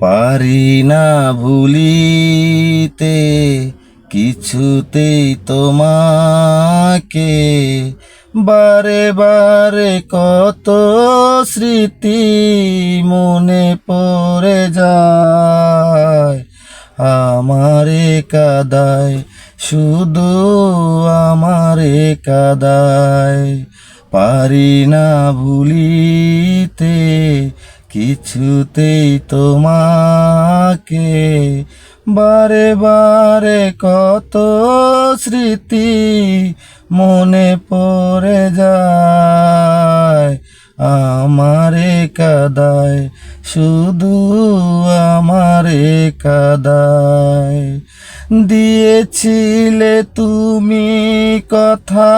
পারি না ভুলিতে, কিছুতেই তোমাকে। বারে বারে কত স্মৃতি মনে পড়ে যায়। আমারে কাদায়, শুধু আমারে কাদায়। পারি না ভুলিতে কিছুতেই তোমাকে বারে বারে কত স্মৃতি মনে পড়ে যায়। আমারে কাদায়, শুধু আমারে কাদায়। দিয়েছিলে তুমি কথা,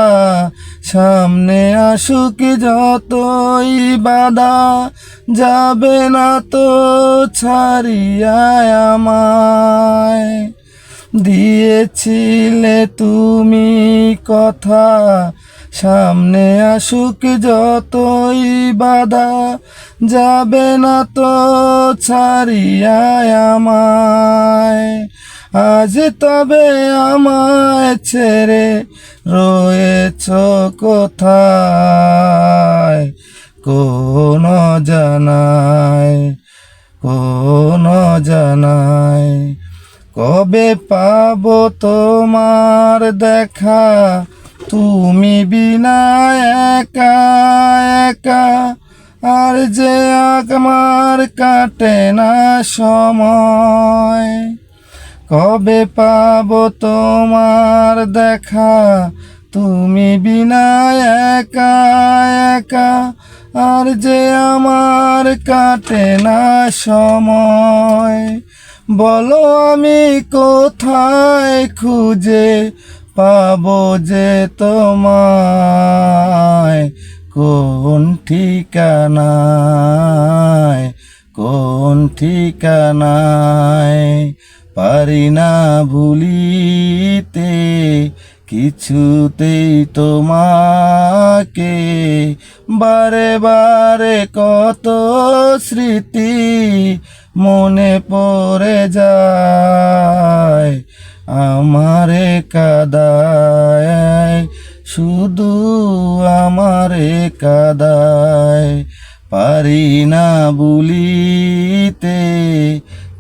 সামনে আসুক যতই বাধা, যাবে না তো ছাড়িয়ায় আমায়। দিয়েছিলে তুমি কথা সামনে আসুক যতই বাধা, যাবে না তো ছাড়িয়ায় আমায়। আজ তবে আমায় ছেড়ে রয়েছ কোথায়? কোন জানায় কোন জানায় কবে পাবো তোমার দেখা? তুমি বিনা একা একা, আর যে আমার কাটে না সময়। কবে পাব তোমার দেখা? তুমি বিনা একা একা, আর যে আমার কাটে না সময়। বলো আমি কোথায় খুঁজে পাবো যে তোমায়। কোন ঠিকানায়? কোন ঠিকানায়? পারি না ভুলিতে, কিছুতেই তোমাকে। বারে বারে কত স্মৃতি মনে পড়ে যায়। আমারে কাদায়, শুধু আমারে কাদায়। পারি না বলিতে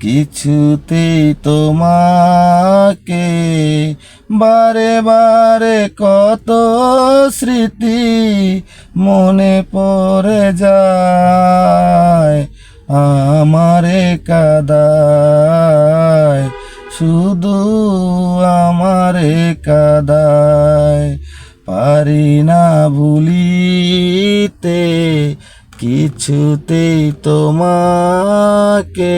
কিছুতেই তোমাকে। বারে বারে কত স্মৃতি মনে পড়ে যায়। আমারে কাদায় শুধু আমার কাদায় পারি না ভুলিতে কিছুতেই তোমাকে